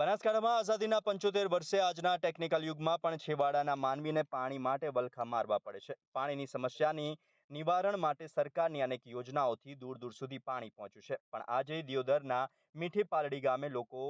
બનાસકાંઠામાં આઝાદીના પંચોતેર વર્ષે આજના ટેકનિકલ યુગમાં પણ છેવાડાના માનવીને પાણી માટે વલખા મારવા પડે છે. પાણીની સમસ્યાની નિવારણ માટે સરકારની અનેક યોજનાઓથી દૂર દૂર સુધી પાણી પહોંચ્યું છે. પણ આજે દિયોદરના મીઠી પાલડી ગામે લોકો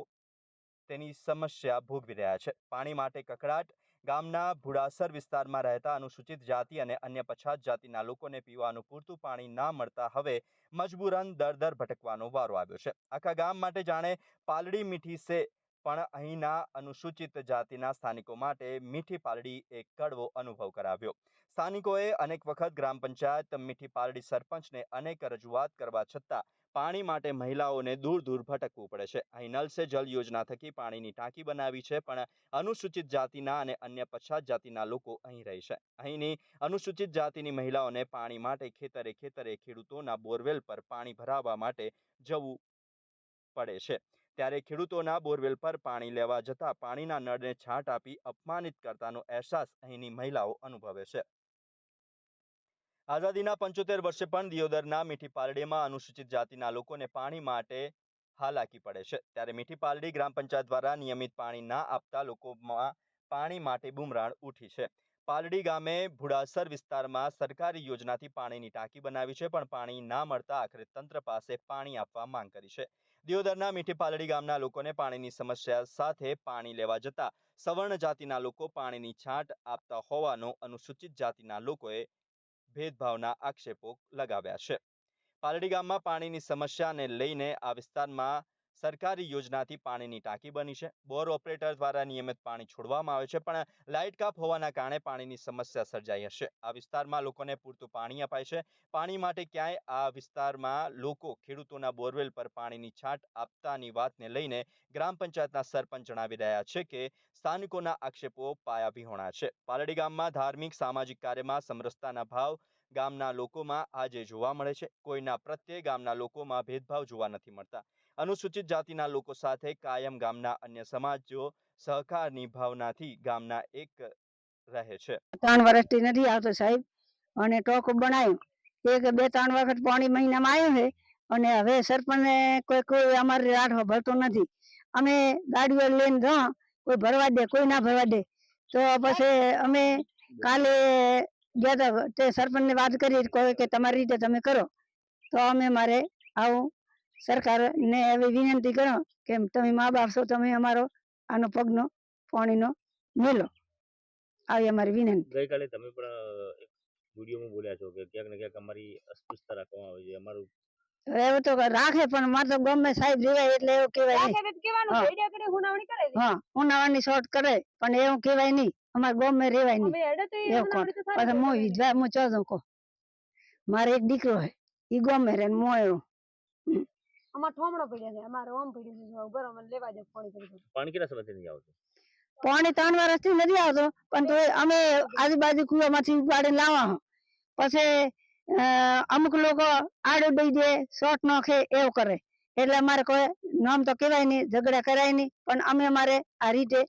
તેની સમસ્યા ભોગવી રહ્યા છે. પાણી માટે કકડાટ ગામના ભુડાસર વિસ્તારમાં રહેતા અનુસૂચિત જાતિ અને અન્ય પછાત જાતિના લોકોને પીવાનું પૂરતું પાણી ના મળતા હવે મજબૂરન દર દર ભટકવાનો વારો આવ્યો છે. આખા ગામ માટે જાણે પાલડી મીઠી સે પણ અહીંના અનુસૂચિત જાતિના સ્થાનિકો માટે મીઠી પાલડી એક કડવો અનુભવ કરાવ્યો. સ્થાનિકોએ અનેક વખત ગ્રામ પંચાયત, મીઠી પાલડી સરપંચને અનેક રજૂઆત કરવા છતાં પાણી માટે મહિલાઓને દૂર દૂર ભટકવું પડે છે. અહીં નલ સે જલ યોજના થકી પાણીની ટાંકી બનાવી છે, પણ અનુસૂચિત જાતિના અને અન્ય પછાત જાતિના લોકો અહીં રહે છે. અહીંની અનુસૂચિત જાતિની મહિલાઓને પાણી માટે ખેતરે ખેતરે ખેડૂતોના બોરવેલ પર પાણી ભરાવવા માટે જવું પડે છે. ત્યારે ખેડૂતોના બોરવેલ પર પાણી લેવા જતા પાણીના નળને છાંટ આપી અપમાનિત કરતાનો અહેસાસ અહીંની મહિલાઓ અનુભવે છે. આઝાદીના પંચોતેર વર્ષે પણ દિયોદરના મીઠી પાલડીમાં અનુસૂચિત જાતિના લોકોને પાણી માટે હાલાકી પડે છે. ત્યારે મીઠી પાલડી ગ્રામ પંચાયત દ્વારા નિયમિત પાણી ના આપતા લોકોમાં પાણી માટે બુમરાણ ઉઠી છે. પાલડી ગામે ભુડાસર વિસ્તારમાં સરકારી યોજનાથી પાણીની ટાંકી બનાવી છે, પણ પાણી ના મળતા આખરે તંત્ર પાસે પાણી આપવા માંગ કરી છે. દિયોદરના મીઠી ગામના લોકોને પાણીની સમસ્યા સાથે પાણી લેવા જતા સવર્ણ જાતિના લોકો પાણીની છાંટ આપતા હોવાનો અનુસૂચિત જાતિના લોકોએ ભેદભાવના આક્ષેપો લગાવ્યા છે. પાલડી ગામમાં પાણીની સમસ્યાને લઈને આ વિસ્તારમાં સરકારી યોજનાથી પાણીની ટાંકી બની છે. બોર ઓપરેટર દ્વારા નિયમિત પાણી છોડવામાં આવે છે, પણ લાઇટ કાપ હોવાના કારણે પાણીની સમસ્યા સર્જાઈ હશે. આ વિસ્તારમાં લોકોને પૂરતું પાણી અપાય છે. પાણી માટે ક્યાંય આ વિસ્તારમાં લોકો ખેડૂતોના બોરવેલ પર પાણીની છાંટ આપતાની વાતને લઈને ગ્રામ પંચાયતના સરપંચ જણાવી રહ્યા છે કે સ્થાનિકોના આક્ષેપો પાયાવિહોણા છે. પાલડી ગામમાં ધાર્મિક, સામાજિક કાર્યમાં સમરસતાના ભાવ ગામના લોકોમાં આજે જોવા મળે છે. કોઈના પ્રત્યે ગામના લોકોમાં ભેદભાવ જોવા નથી મળતા. અનુસૂચિત જાતિના લોકો સાથે કાયમ ગામના અન્ય સમાજો સહકારની ભાવનાથી ગામના એક રહે છે. ત્રણ વર્ષથી નથી આવતો સાહેબ. અને ટોક બનાવ્યું એક બે ત્રણ વખત પોણી મહિનામાં આવ્યું છે. અને હવે સરપંચને કોઈ કોઈ અમારી રાડ ભરતો નથી. અમે ગાડીઓ લઈને જો કોઈ ભરવા દે, કોઈ ના ભરવા દે. તો પછી અમે કાલે ગયા તા, તે સરપંચને વાત કરી કોઈ કે તમારી રીતે તમે કરો. તો અમે મારે આવું સરકારને એવી વિનંતી કરો કે તમે મા બાપ છો તમે અમારો આનો પગનો પાણીનો મેલો. આવી અમારી વિનંતી. ગઈકાલે તમે પણ એક વિડીયોમાં બોલ્યા છો કે ક્યાંક ને ક્યાંક અમારી અસ્પૃશ્યતા રાખવામાં આવે છે અમારું એવું તો રાખે પણ મારે તો ગમે સાહેબ રેવાય એટલે એવું કહેવાય નહીં. હા. ઉનાળાની શોર્ટ કરે પણ એવું કહેવાય નહીં. અમારે ગમે રેવાય નહીં. હવે હેડે તો એવું કોણ? પછી હું વિધવા હું ચો દઉં કહું મારે એક દીકરો હે ઈ ગમે રે ને મોયરો અમાર ઠોમડો પડ્યા છે અમારે ઓમ પડ્યું છે જો ઊભા મને લેવા દે પાણી કરી પાણી કેટલા સમયથી નહીં આવતું? પાણી ત્રણ વર્ષથી નથી આવતો પણ તો અમે આજુબાજુ કુવામાંથી ઉપાડીને લાવવા. હો. પછી અમુક લોકો આડું દઈ દે શોર્ટ નોખે એવું કરે. એટલે અમારે કોઈ નામ તો કહેવાય નહીં ઝઘડા કરાય નહીં પણ અમે અમારે આ રીતે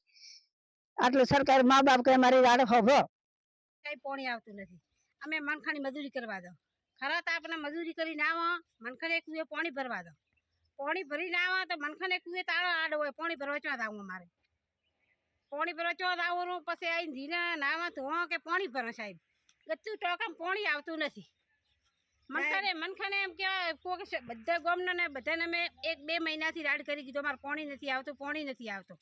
આટલું સરકાર મા બાપ કે અમારી રાડ હોભો કઈ પોણી આવતું નથી. અમે મનખાની મજૂરી કરવા દો. ખરા તો આપણે મજૂરી કરીને આવો મનખાને કુએ પાણી ભરવા દો. પાણી ભરીને આવો તો મનખાને કુએ તાળો આડો હોય પાણી ભરવા જ આવું મારે પાણી ભરવા ચોથ આવવાનું પછી આવીને ધીને નાવા ધોવા કે પાણી ભરો સાહેબ. ગચ્ચું ટોકામાં પાણી આવતું નથી. મનખાને મનખાને એમ કહેવાય કોક બધા ગામના ને બધાને અમે એક બે મહિનાથી રાડ કરી કીધું અમારે પાણી નથી આવતું પાણી નથી આવતું.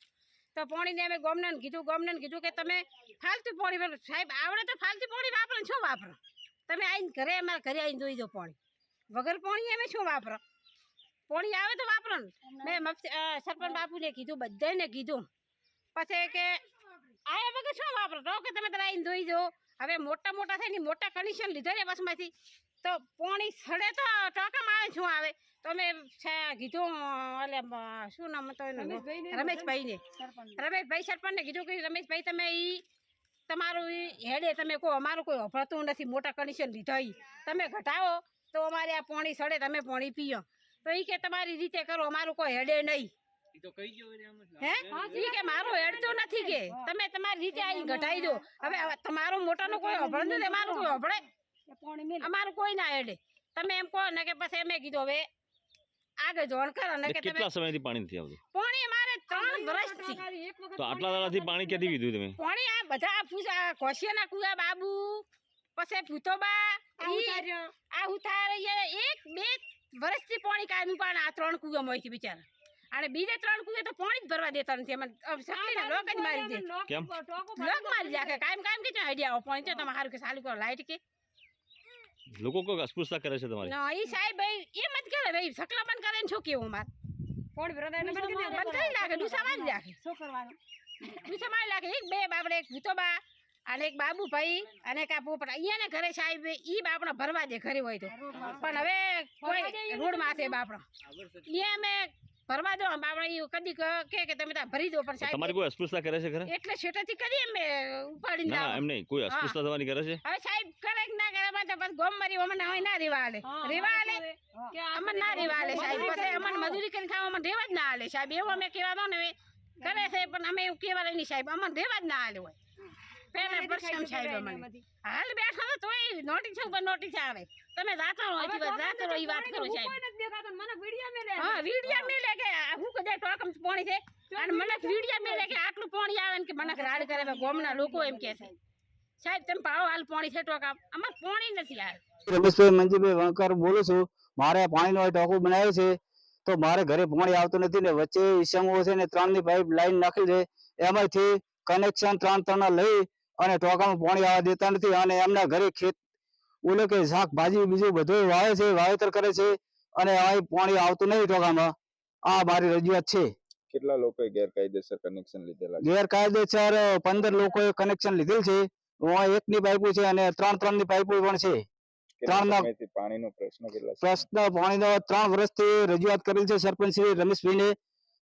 તો પાણીને અમે ગામનાને કીધું ગામનાને કીધું કે તમે ફાલતું પાણી ભરો. સાહેબ આવડે તો ફાલતુ પાણી વાપરો શું વાપરો? તમે આવીને ઘરે અમારા ઘરે આવીને જોઈ દો પાણી. વગર પાણી અમે શું વાપરો? પાણી આવે તો વાપરો ને મેં સરપંચ બાપુને કીધું બધાને કીધું. પછી કે આયા વગર શું વાપરો? તો કે તમે તારે આવીને ધોઈ દો હવે મોટા મોટા થાય ને મોટા કન્ડિશન લીધો ને બસમાંથી. તો પોણી સડે તો ટોકામાં આવે શું આવે? તો અમે છે કીધું એટલે શું નામ હતો એનું? રમેશભાઈને. રમેશભાઈ સરપંચને કીધું કે રમેશભાઈ તમે એ તમારું હેડે તમે કહો અમારું કોઈ અભળતું નથી મોટા કન્ડિશન લીધા ઈ. તમે ઘટાવો તો અમારે આ પોણી સડે તમે પોણી પીઓ. તો ઈ કે તમારી રીતે કરો અમારું કોઈ હેડે નહીં. હે? ઈ કે મારું હેડતું નથી કે. તમે તમારી રીતે આવીને ઘટાઈ દો. હવે હવે તમારું કોઈ અભળતું નથી અમારું કોઈ અભળે એ પાણી મેલે. અમારું કોઈ ના હેડે. તમે એમ કહો ને કે પછી અમે કીધું હવે આગળ જોણ કરો ને કે કેટલા સમયથી પાણી નથી આવતું? પાણી અમારે ત્રણ વર્ષથી. તો આટલા દાડાથી પાણી ક્યાંથી લીધું તમે? પાણી આ બધા પૂછા કોશિયાના કુયા બાબુ પછી ભૂતોબા આ ઉતારે એક બે વર્ષથી પાણી કાયમ પણ આ ત્રણ કુવામાં છે બિચારા. અને બીજે ત્રણ કુએ તો પાણી જ ભરવા દેતા નથી. એમાં સકલીના લોક જ મારી દે. કેમ? લોક મારી જાકે કાયમ કાયમ કે આઈડિયા આવો પાણી છે તમે સારું કે સારું કરો લાઈટ કે. લોકો કો અસ્પૃશ્યતા કરે છે તમારી. ના ઈ સાહેબ ભાઈ એમ જ કરે ભાઈ સકલા બંધ કરે ને શું કેવું માર પાણી ભરવા દે? બંધ કરી નાખે ડૂસા મારી રાખે શું કરવાનું? ડૂસા મારી રાખે એક બે બાપડે એક ભૂતોબા. અને એક બાબુભાઈ અને એક આ પોપડા અહીંયાને ઘરે સાહેબ એ બાપણા ભરવા દે ઘરે હોય તો. પણ હવે કોઈ રોડ માથે બાપણા. એ અમે ભરવા દો બાપણા કદી કે કે તમે ત્યાં ભરી દો પણ સાહેબ તમારી કોઈ અસ્પૃશ્યતા કરે છે ખરા એટલે શેઠેથી કરી અમે ઉપાડી ના ના, એમ નહીં. કોઈ અસ્પૃશ્યતા તમારી કરે છે? હવે સાહેબ કરે કે ના કરે તો બસ ગોમ મારી અમને હોય ના રેવા આલે રેવા આલે અમને ના રેવા આલે સાહેબ. પછી અમને મજૂરી કરીને ખાવા અમને રેવા જ ના આલે સાહેબ. એવું અમે કહેવા દો ને હવે. કરે છે પણ અમે એવું કહેવા નહીં સાહેબ. અમને રેવા જ ના આલે હોય. પહેલા પ્રશ્ન સાહેબ અમને હાલ બેઠો તો તોય નોટિસ ઉપર નોટિસ આવે. તમે જાતો હજી વાત જાતો ઈ વાત કરો સાહેબ. હા વિડિયા મેલે કે હું કદાચ ટોકમ પાણી છે. અને મને વિડિયા મેલે કે આટલું પાણી આવે ને કે મને રાડ કરે. ગામના લોકો એમ કહે છે. સાહેબ. તમે પાવ હાલ પાણી છે ટોકા અમાર પાણી નથી હાલ. રમેશભાઈ મંજીભાઈ વણકર બોલું છું. મારે પાણીનો એક ટાંકો બનાવ્યો છે. તો મારે ઘરે પાણી આવતું નથી ને વચ્ચે ઈસમો છે ને ત્રણની પાઇપ લાઈન નાખી છે. એમાંથી કનેક્શન ત્રણ ત્રણ લઈ અને ટોકામાં પાણી આવવા દેતા નથી અને એમના ઘરે ખેત ઓલે કે શાકભાજી બીજું બધું વાવે છે વાવેતર કરે છે અને અહીં પાણી આવતું નહીં ટોકામાં આ મારી રજૂઆત છે. કેટલા લોકોએ ગેરકાયદેસર કનેક્શન લીધેલા ગેરકાયદેસર પંદર લોકોએ કનેક્શન લીધેલ છે. એક એકની પાઇપો છે અને ત્રણ ત્રણની પાઇપો પણ છે. પાણીનો પ્રશ્ન કેટલા? પ્રશ્ન પાણીનો ત્રણ વર્ષથી રજૂઆત કરેલ છે સરપંચ શ્રી રમેશભાઈને.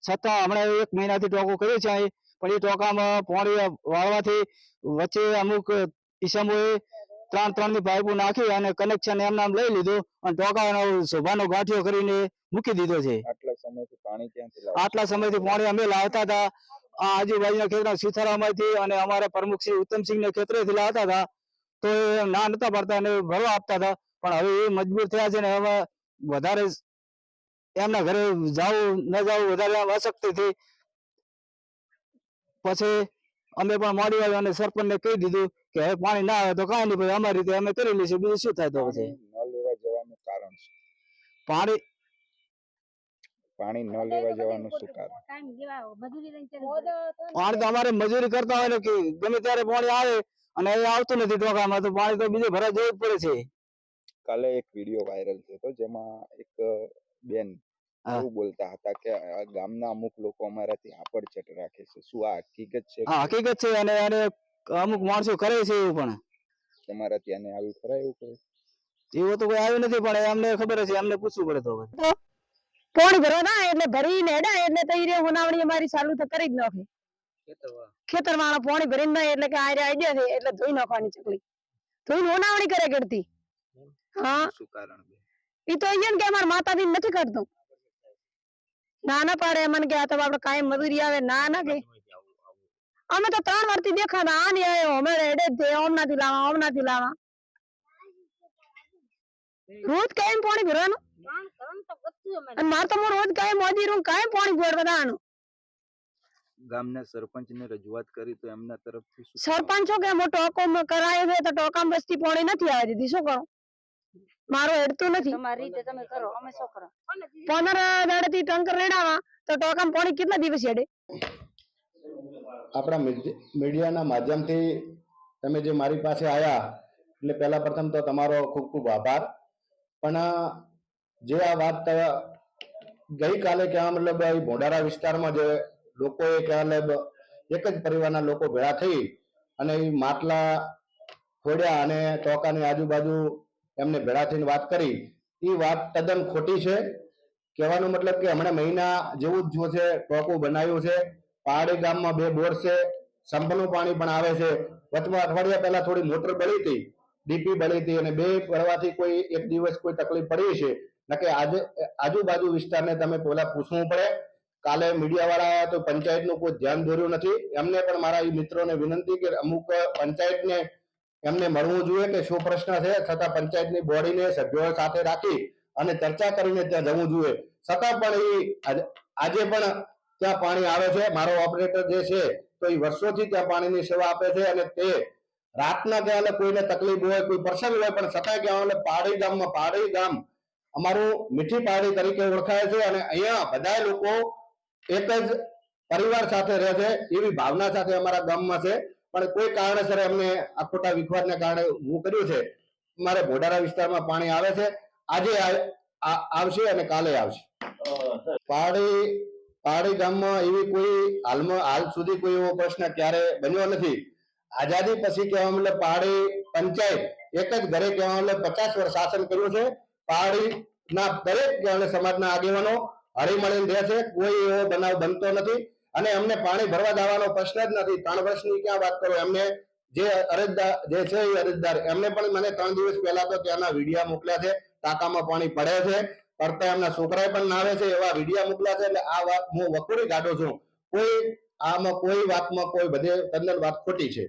છતાં હમણાં એક મહિનાથી ટોકો કર્યો છે પણ એ ટોકામાં પોણી વાળવાથી વચ્ચે અમુક ઈસમોએ ત્રણ ત્રણની પાઇપો નાખી અને કનેક્શન એમ નામ લઈ લીધું અને ટોકાનો શોભાનો ગાંઠિયો કરીને મૂકી દીધો છે. આટલા સમયથી પાણી ક્યાંથી આટલા સમયથી પાણી અમે લાવતા હતા. આ આજુબાજુના ખેતરના સીથારામાંથી અને અમારા પ્રમુખ શ્રી ઉત્તમસિંહ ને ખેતરેથી લાવતા હતા. તો એ ના નતા પડતા અને ભરવા આપતા હતા. પણ હવે એ મજબૂર થયા છે ને હવે વધારે એમના ઘરે જાવું ન જાવું વધારે અશક્તિથી પછી અમે પણ મોડી આવ્યા અને સરપંચને કહી દીધું કે હવે પાણી ના આવે તો કાંઈ નહીં ભાઈ અમારી રીતે અમે કરી લઈશું બીજું શું થાય તો પછી? પાણી પાણી ન લેવા જવાનું શું કારણ? તો અમારે મજૂરી કરતા હોય ને કે ગમે ત્યારે પાણી આવે અને એ આવતું નથી ટોકામાં તો પાણી તો બીજે ભરા જવું જ પડે છે. કાલે એક વીડિયો વાયરલ થયો હતો જેમાં એક બેન. એવું બોલતા હતા કે આ ગામના અમુક લોકો અમારાથી આપડછટ રાખે છે. શું આ હકીકત છે હા હકીકત છે અને અને અમુક માણસો કરે છે એવું પણ. તમારા ત્યાં ને આવી ખરા એવું કોઈ? એવું તો કોઈ આવ્યું નથી પણ અમને ખબર છે અમને પૂછવું પડે તો હવે. પાણી ના એટલે ભરીને હેડા એટલે તઈ રે ઉનાવણી અમારી ચાલુ તો કરી જ નાખે. ખેતર વાળા પાણી ભરીને ના એટલે કે આ રે આઈડિયા છે એટલે ધોઈ નાખવાની ચકલી. ધોઈને હોનાવણી કરે કરતી હા. શું કારણ એ તો અહીંયા ને કે માતા માતાજી નથી કરતું. ના ના પાડે મને કે આ તો આપડે કાયમ મજૂરી આવે ના ના કે. અમે તો ત્રણ વારથી દેખાતા આ નહીં આવ્યો. અમે રેડે દે ઓમ નાથી લાવા ઓમ નાથી લાવા. રોજ કાયમ પાણી ભરવાનું? અને મારે તો હું રોજ કાયમ મોદી રૂમ કાયમ પાણી ભરવા દાવાનું ગામના સરપંચને રજૂઆત કરી તો એમના તરફથી સરપંચો કે મોટો ટોકો કરાયો છે તો ટોકામ બસ્તી પાણી નથી આવી દીધી. શું કરું? મારું હેડતું નથી. તમારી રીતે તમે કરો અમે શું કરો? પંદર દાડેથી ટંકર રેડાવા તો ટોકામ પાણી કેટલા દિવસ હેડે? આપણા મીડિયાના માધ્યમથી તમે જે મારી પાસે આવ્યા એટલે પહેલા પ્રથમ તો તમારો ખૂબ ખૂબ આભાર. પણ જે આ વાત ગઈકાલે કહેવા મતલબ ભોંડારા વિસ્તારમાં જે લોકોએ કહેવા મતલબ એક જ પરિવારના લોકો ભેળા થઈ અને એ માટલા ફોડ્યા અને ટોકાની આજુબાજુ એમને ભેળા થઈને વાત કરી. એ વાત તદ્દન ખોટી છે. કહેવાનો મતલબ કે હમણાં મહિના જેવું જ છે ટોકું બનાવ્યું છે. પહાડી ગામમાં બે બોર છે. સંપનું પાણી પણ આવે છે. વચમાં અઠવાડિયા પહેલા થોડી મોટર બળી હતી. ડીપી બળી હતી અને બે પડવાથી કોઈ એક દિવસ કોઈ તકલીફ પડી છે. નકે આજે, આજુબાજુ વિસ્તારને તમે પહેલા પૂછવું પડે. કાલે મીડિયા વાળા આવ્યા તો પંચાયતનું કોઈ ધ્યાન દોર્યું નથી. એમને પણ મારા એ મિત્રોને વિનંતી કે અમુક પંચાયતને એમને મળવું જોઈએ કે શું પ્રશ્ન છે? છતાં પંચાયતની બોડીને સભ્યો સાથે રાખી અને ચર્ચા કરીને ત્યાં જવું જોઈએ. છતાં પણ એ આજે- પણ ત્યાં પાણી આવે છે. મારો ઓપરેટર જે છે, તો એ વર્ષોથી ત્યાં પાણીની સેવા આપે છે અને તે રાતના ત્યાં કોઈને તકલીફ હોય, કોઈ પ્રસંગ હોય, પણ છતાં એટલે પાડી ગામમાં પાડી ગામ અમારું મીઠી પાડી તરીકે ઓળખાય છે અને અહીંયા બધા લોકો એક જ પરિવાર સાથે રહે છે એવી ભાવના સાથે અમારા ગામમાં છે. પણ કોઈ કારણસર અમને આ ખોટા વિખવાદને કારણે હું કર્યું છે, મારે ભોડારા વિસ્તારમાં પાણી આવે છે. આજે આવશે અને કાલે આવશે. પાડી પાડી ગામમાં એવી કોઈ હાલમાં, હાલ સુધી કોઈ એવો પ્રશ્ન ક્યારે બન્યો નથી. આઝાદી પછી કહેવા મતલબ પાડી પંચાયત એક જ ઘરે કહેવા મતલબ પચાસ વર્ષ શાસન કર્યું છે. પાડી ના દરેક સમાજના આગેવાનો હળી મળીને રહે છે. કોઈ એવો બનાવ બનતો નથી. અને અમને પાણી ભરવા જવાનો પ્રશ્ન જ નથી. ત્રણ વર્ષની ક્યાં વાત કરો? એમને જે અરજદાર, જે છે એ અરજદાર, એમને પણ મને ત્રણ દિવસ પહેલા તો ત્યાંના વિડીયા મોકલ્યા છે, ટાંકામાં પાણી પડે છે પડતા એમના છોકરાએ પણ નાવે છે, એવા વિડીયા મોકલ્યા છે, એટલે આ વાત હું વખોડી કાઢું છું. કોઈ આમાં કોઈ વાતમાં કોઈ બધે તદ્દન વાત ખોટી છે.